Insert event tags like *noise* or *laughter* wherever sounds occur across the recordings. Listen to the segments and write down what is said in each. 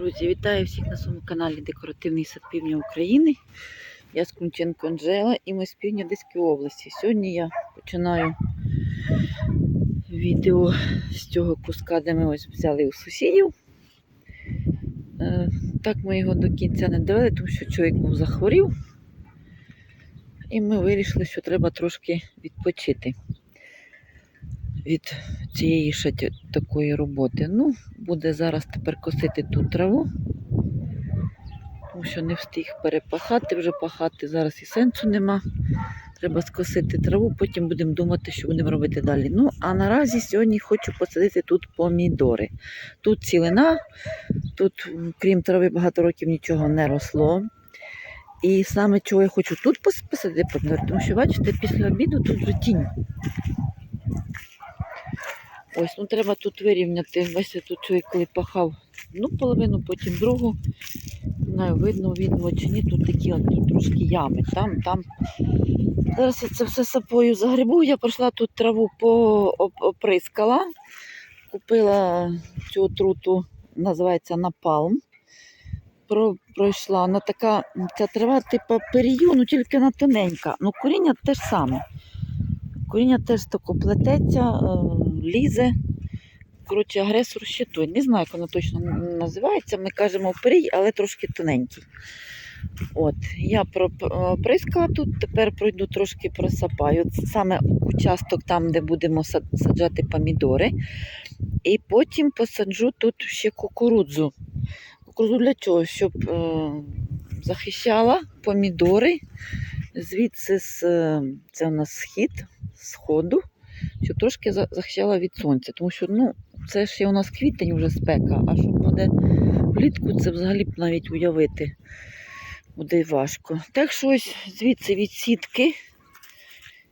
Друзі, вітаю всіх на своєму каналі Декоративний сад Півдня України. Я з Кунченко Анжела і ми з півдня Одеської області. Сьогодні я починаю відео з цього куска, де ми ось взяли у сусідів. Е, Так ми його до кінця не довели, тому що чоловік був захворів. І ми вирішили, що треба трошки відпочити від цієї ще такої роботи. Ну, буде зараз тепер косити тут траву, тому що не встиг перепахати, вже пахати зараз і сенсу нема. Треба скосити траву, потім будемо думати, що будемо робити далі. Ну, а наразі сьогодні хочу посадити тут помідори. Тут цілина, тут, крім трави, багато років нічого не росло. І саме чого я хочу тут посадити помідори, тому що, бачите, після обіду тут вже тінь. Ось, ну треба тут вирівняти. Бачите, тут чоловік коли пахав одну половину, потім другу. Не знаю, видно, видно чи ні. Тут такі от, тут трошки ями. Там, там. Зараз я це все сапою загребу. Я пройшла тут траву поприскала. Купила цю отруту, називається напалм. Про, пройшла. Вона така, ця трава, типу перію, ну тільки вона тоненька. Ну коріння те ж саме. Коріння теж тако плететься, е, лізе. Коротше, агресор щитує. Не знаю, як воно точно називається. Ми кажемо перій, але трошки тоненький. От, я проприскала тут, тепер пройду трошки просапаю. Саме участок там, де будемо саджати помідори. І потім посаджу тут ще кукурудзу. Кукурудзу для чого? Щоб е, захищала помідори. Звідси з, е, це у нас схід, сходу, щоб трошки захищала від сонця. Тому що ну, це є у нас квітень вже спека, а що буде влітку, це взагалі б навіть уявити буде важко. Так що ось звідси від сітки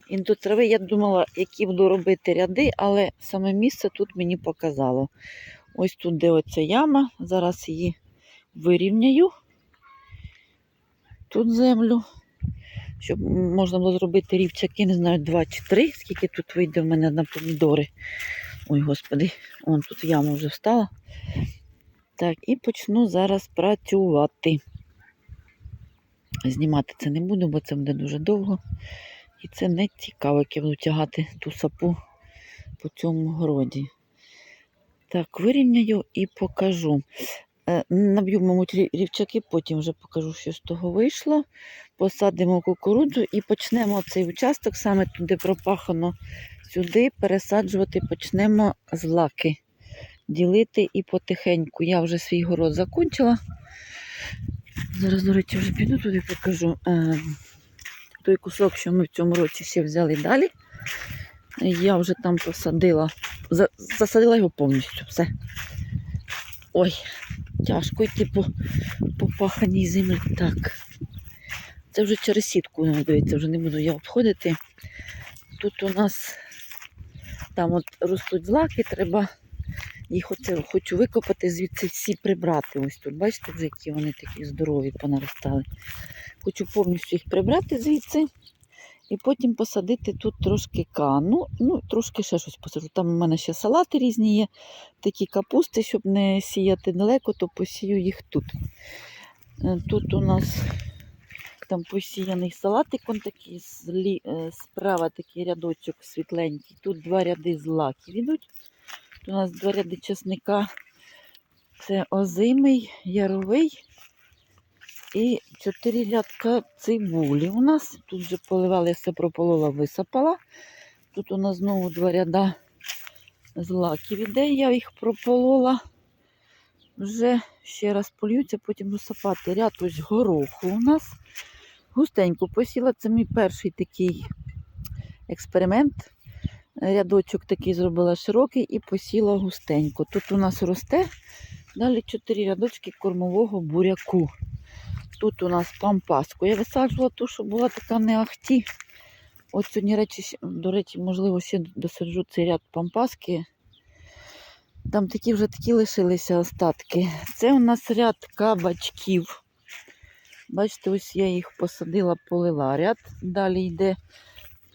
і до трави я думала, які буду робити ряди, але саме місце тут мені показало. Ось тут, де оця яма, зараз її вирівняю. Тут землю щоб можна було зробити рівчаки, не знаю, два чи три, скільки тут вийде в мене на помідори. Ой, господи, вон тут яма вже встала. Так, і почну зараз працювати. Знімати це не буду, бо це буде дуже довго. І це не цікаво, як я буду тягати ту сапу по цьому городі. Так, вирівняю і покажу. Е, Наб'ю, мабуть, рівчаки, потім вже покажу, що з того вийшло. Посадимо кукурудзу і почнемо цей участок, саме туди пропахано, сюди пересаджувати почнемо з лаки. Ділити і потихеньку. Я вже свій город закінчила. Зараз, до речі, вже піду туди покажу. Е, Той кусок, що ми в цьому році ще взяли далі. Я вже там посадила, засадила його повністю. Все. Ой, тяжко йти по, по землі. Так. Це вже через сітку, ну, дивіться, вже не буду я обходити. Тут у нас там от ростуть злаки, треба їх оце хочу викопати, звідси всі прибрати. Ось тут, бачите, які вони такі здорові понаростали. Хочу повністю їх прибрати звідси. І потім посадити тут трошки кану, ну, трошки ще щось посаджу. Там у мене ще салати різні є, такі капусти, щоб не сіяти далеко, то посію їх тут. Е, Тут у нас там посіяний салатик, он такий злі, е, справа такий рядочок світленький. Тут два ряди злаків ідуть. Тут у нас два ряди чесника. Це озимий, яровий і чотири рядка цибулі. У нас тут вже поливали, все прополола, висипала. Тут у нас знову два ряда злаків іде, я їх прополола. Вже ще раз полюються, потім висипати ряд ось гороху у нас. Густенько посіла. Це мій перший такий експеримент. Рядочок такий зробила широкий і посіла густенько. Тут у нас росте далі чотири рядочки кормового буряку. Тут у нас пампаску. Я висаджувала ту, що була така не ахті. От сьогодні, речі, до речі, можливо, ще досаджу цей ряд пампаски. Там такі вже такі лишилися остатки. Це у нас ряд кабачків. Бачите, ось я їх посадила, полила ряд. Далі йде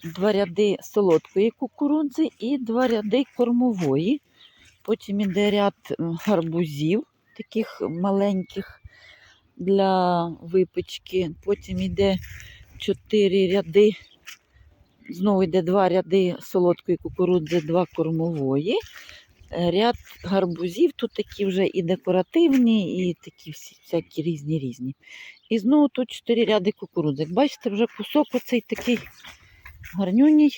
два ряди солодкої кукурудзи і два ряди кормової. Потім іде ряд гарбузів. таких маленьких для випічки. Потім йде чотири ряди. Знову йде два ряди солодкої кукурудзи, два кормової. Ряд гарбузів тут такі вже і декоративні, і такі всі, всякі різні різні. І знову тут чотири ряди кукурудзи. Як Бачите, вже кусок оцей такий гарнюній,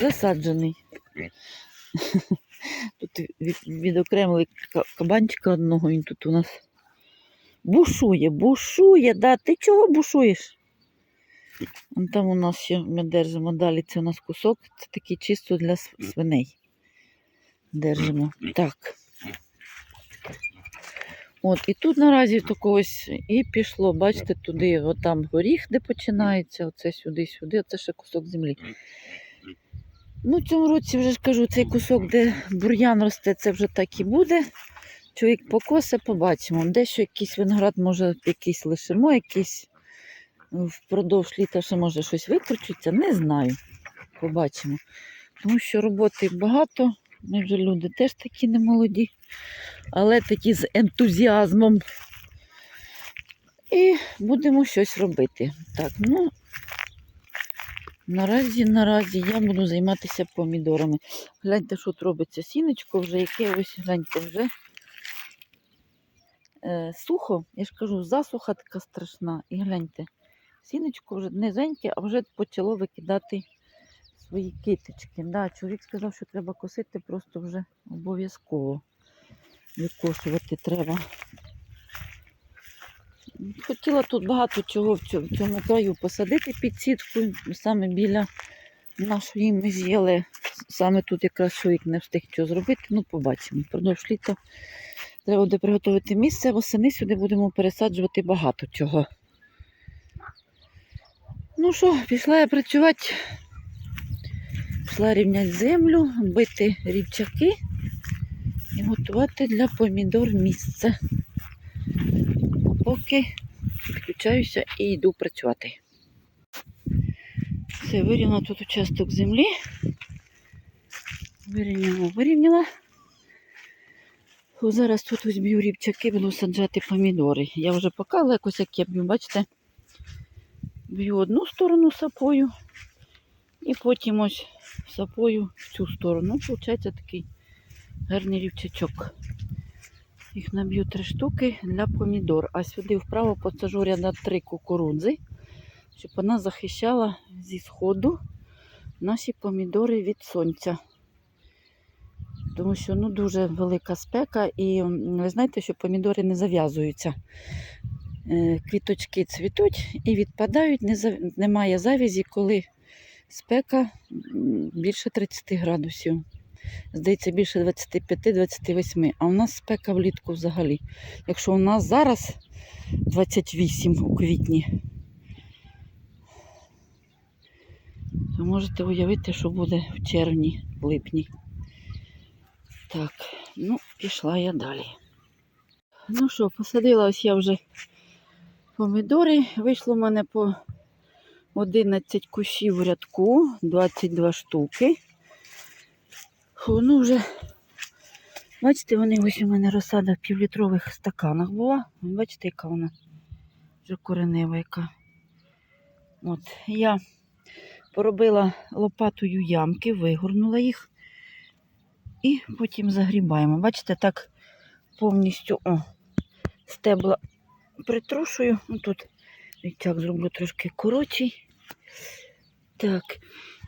засаджений. *laughs* Тут від, відокремили кабанчика одного, він тут у нас бушує, бушує, да. Ти чого бушуєш? Вон там у нас ще ми держимо далі. Це у нас кусок, це такий чисто для свиней. Держимо. Так. От, і тут наразі такогось і пішло, бачите, туди, от там горіх, де починається, оце сюди-сюди, оце ще кусок землі. Ну, в цьому році вже ж кажу, цей кусок, де бур'ян росте, це вже так і буде. Чоловік покосе, побачимо. Дещо якийсь виноград, може, якийсь лишимо, якийсь впродовж літа ще може щось викручується, не знаю. Побачимо. Тому що роботи багато. Ми вже люди теж такі немолоді, але такі з ентузіазмом. І будемо щось робити. Так, ну наразі, наразі я буду займатися помідорами. Гляньте, що тут робиться сінечко вже, яке ось гляньте вже. Е, сухо, я ж кажу, засуха така страшна. І гляньте, сінечко вже низеньке, а вже почало викидати свої китички. Да, чоловік сказав, що треба косити просто вже обов'язково. Викошувати треба. Хотіла тут багато чого в цьому, краю посадити під сітку, саме біля нашої межі, але саме тут якраз чоловік не встиг що зробити. Ну, побачимо. Впродовж літа треба буде приготувати місце, восени сюди будемо пересаджувати багато чого. Ну що, пішла я працювати. Пішла рівняти землю, бити рівчаки і готувати для помідор місце. Поки підключаюся і йду працювати. Все, вирівняла тут участок землі. Вирівняла, вирівняла. Зараз тут ось б'ю рівчаки, буду саджати помідори. Я вже показала якось, як я б'ю, бачите, б'ю одну сторону сапою і потім ось сапою в цю сторону. Ну, Виходить такий гарний рівчачок. Їх наб'ю три штуки для помідор. А сюди вправо посажу ряда три кукурудзи, щоб вона захищала зі сходу наші помідори від сонця. Тому що ну, дуже велика спека, і ви знаєте, що помідори не зав'язуються. Е, Квіточки цвітуть і відпадають, немає завязі, коли спека більше 30 градусів. Здається, більше 25-28. А у нас спека влітку взагалі. Якщо у нас зараз 28 у квітні, то можете уявити, що буде в червні, в липні. Так, ну, пішла я далі. Ну що, посадила ось я вже помідори. Вийшло в мене по 11 кущів в рядку, 22 штуки. Ну вже, бачите, вони ось у мене розсада в півлітрових стаканах була. Бачите, яка вона вже коренева яка. От, я поробила лопатою ямки, вигорнула їх і потім загрібаємо. Бачите, так повністю о, стебла притрушую. Ну, тут річак зроблю трошки коротший. Так,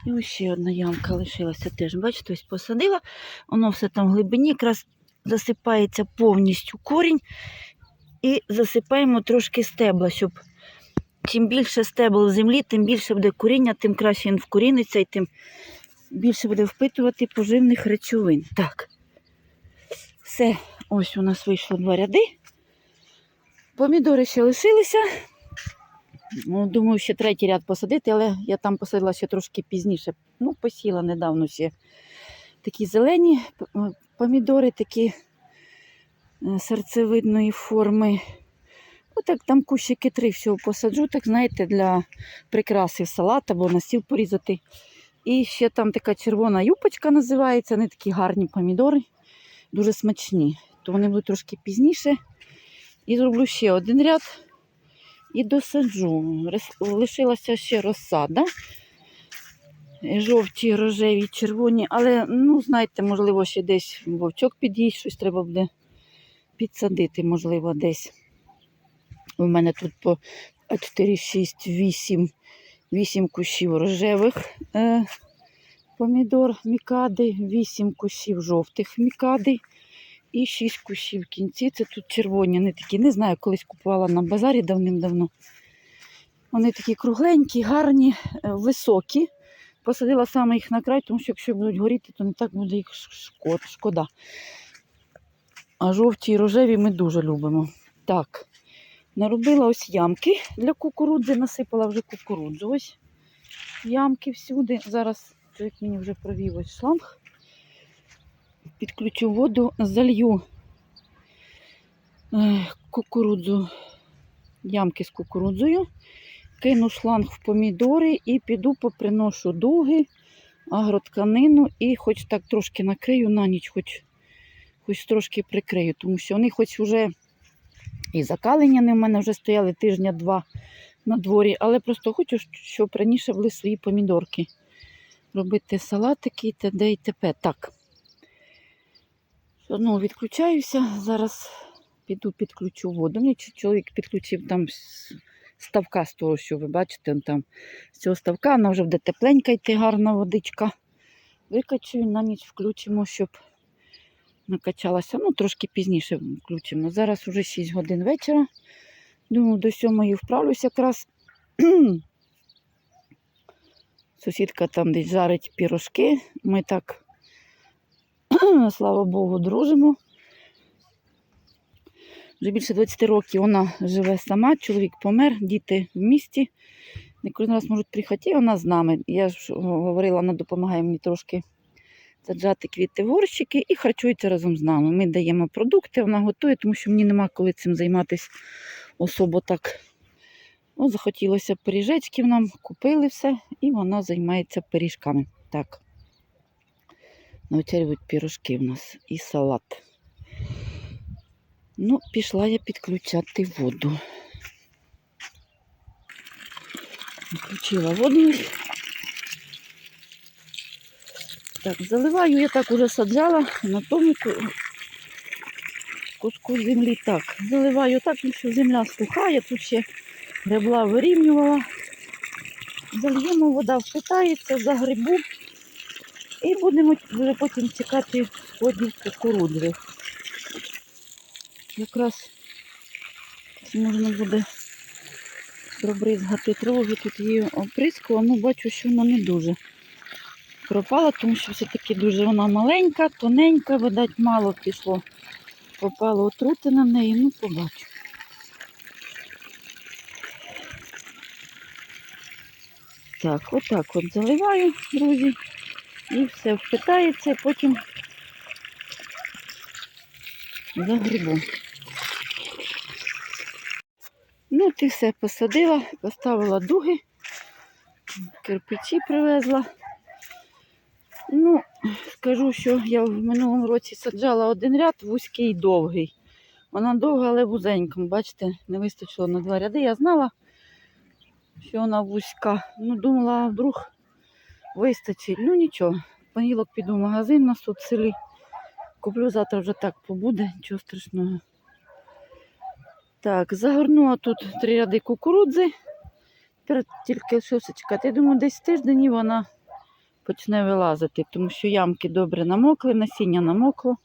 і ось ще одна ямка лишилася теж. Бачите, ось посадила. Воно все там в глибині, якраз засипається повністю корінь. І засипаємо трошки стебла, щоб чим більше стебл в землі, тим більше буде коріння, тим краще він вкоріниться і тим більше буде впитувати поживних речовин. Так. Все, ось у нас вийшло два ряди. Помідори ще лишилися. Ну, думаю, ще третій ряд посадити, але я там посадила ще трошки пізніше. Ну, посіла недавно ще такі зелені е, помідори, такі е, серцевидної форми. Ну, так там кущики три всього посаджу, так знаєте, для прикраси салат або на стіл порізати. І ще там така червона юпочка називається, вони такі гарні помідори. дуже смачні. То вони будуть трошки пізніше. І зроблю ще один ряд і досаджу. Лишилася ще розсада. Жовті, рожеві, червоні, але, ну, знаєте, можливо, ще десь вовчок під'їсть, щось треба буде підсадити, можливо, десь. У мене тут по 4, 6, 8, 8 кущів рожевих е, помідор мікади, 8 кущів жовтих мікади і 6 кущів в кінці. Це тут червоні, вони такі, не знаю, колись купувала на базарі давним-давно. Вони такі кругленькі, гарні, е, високі. Посадила саме їх на край, тому що якщо будуть горіти, то не так буде їх шкода. А жовті і рожеві ми дуже любимо. Так, наробила ось ямки для кукурудзи, насипала вже кукурудзу. Ось ямки всюди. Зараз чоловік мені вже провів ось шланг. Підключу воду, залью е, кукурудзу, ямки з кукурудзою, кину шланг в помідори і піду поприношу дуги, агротканину і хоч так трошки накрию на ніч, хоч, хоч трошки прикрию, тому що вони хоч вже і закалення не в мене вже стояли тижня-два на дворі, але просто хочу, щоб раніше були свої помідорки. Робити салатики і т.д. і т.п. Так. Знову відключаюся. Зараз піду підключу воду. Мені чоловік підключив там ставка з того, що ви бачите, там з цього ставка вона вже буде тепленька йти, гарна водичка. Викачую, на ніч включимо, щоб накачалася. Ну, трошки пізніше включимо. Зараз уже 6 годин вечора. Думаю, до сьомої вправлюсь якраз. *clears throat* Сусідка там десь жарить пірожки. Ми так, *clears throat* слава Богу, дружимо. Вже більше 20 років вона живе сама, чоловік помер, діти в місті. Не кожен раз можуть приїхати, і вона з нами. Я ж говорила, вона допомагає мені трошки саджати квіти в горщики і харчується разом з нами. Ми даємо продукти, вона готує, тому що мені нема коли цим займатися особо так. О, захотілося пиріжечків нам, купили все, і вона займається пиріжками. Так. На вечері будуть пірожки в нас і салат. Ну, пішла я підключати воду. Включила воду. Так, заливаю, я так уже саджала на тому куску землі. Так, заливаю так, тому що земля суха, тут ще гребла вирівнювала. Зальємо, вода впитається, загребу. І будемо вже потім чекати сходів кукурудзи. Якраз можна буде пробризгати траву, тут її оприскала, ну бачу, що вона не дуже пропала, тому що все-таки дуже вона маленька, тоненька, видать, мало пішло. Попало отрути на неї, ну побачу. Так, отак от заливаю, друзі, і все впитається, потім загрібу. Ну, ти все посадила, поставила дуги, кирпичі привезла. Ну, скажу, що я в минулому році саджала один ряд вузький і довгий. Вона довга, але вузенька. Бачите, не вистачило на два ряди. Я знала, що вона вузька. Ну, думала, вдруг вистачить. Ну нічого. Понеділок піду в магазин нас тут в селі. Куплю завтра вже так побуде, нічого страшного. Так, загорнула тут три ряди кукурудзи. Тепер тільки лишилося чекати. Я думаю, десь тиждень вона почне вилазити, тому що ямки добре намокли, насіння намокло.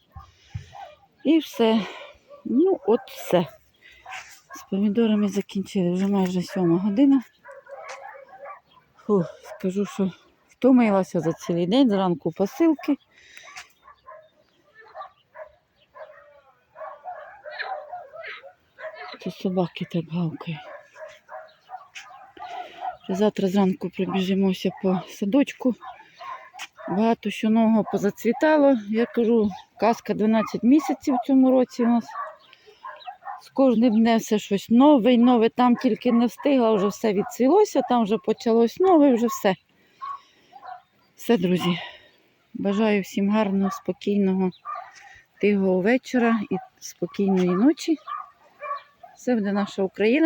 І все. Ну, от все. З помідорами закінчили. Вже майже сьома година. Фу, скажу, що втомилася за цілий день, зранку посилки. Це собаки так гавкають. Завтра зранку пробіжимося по садочку. Багато що нового позацвітало. Я кажу, казка 12 місяців в цьому році у нас. З кожним днем все щось нове нове. Там тільки не встигла, вже все відцвілося, там вже почалось нове, вже все. Все, друзі. Бажаю всім гарного, спокійного, тихого вечора і спокійної ночі. Все буде наша Україна.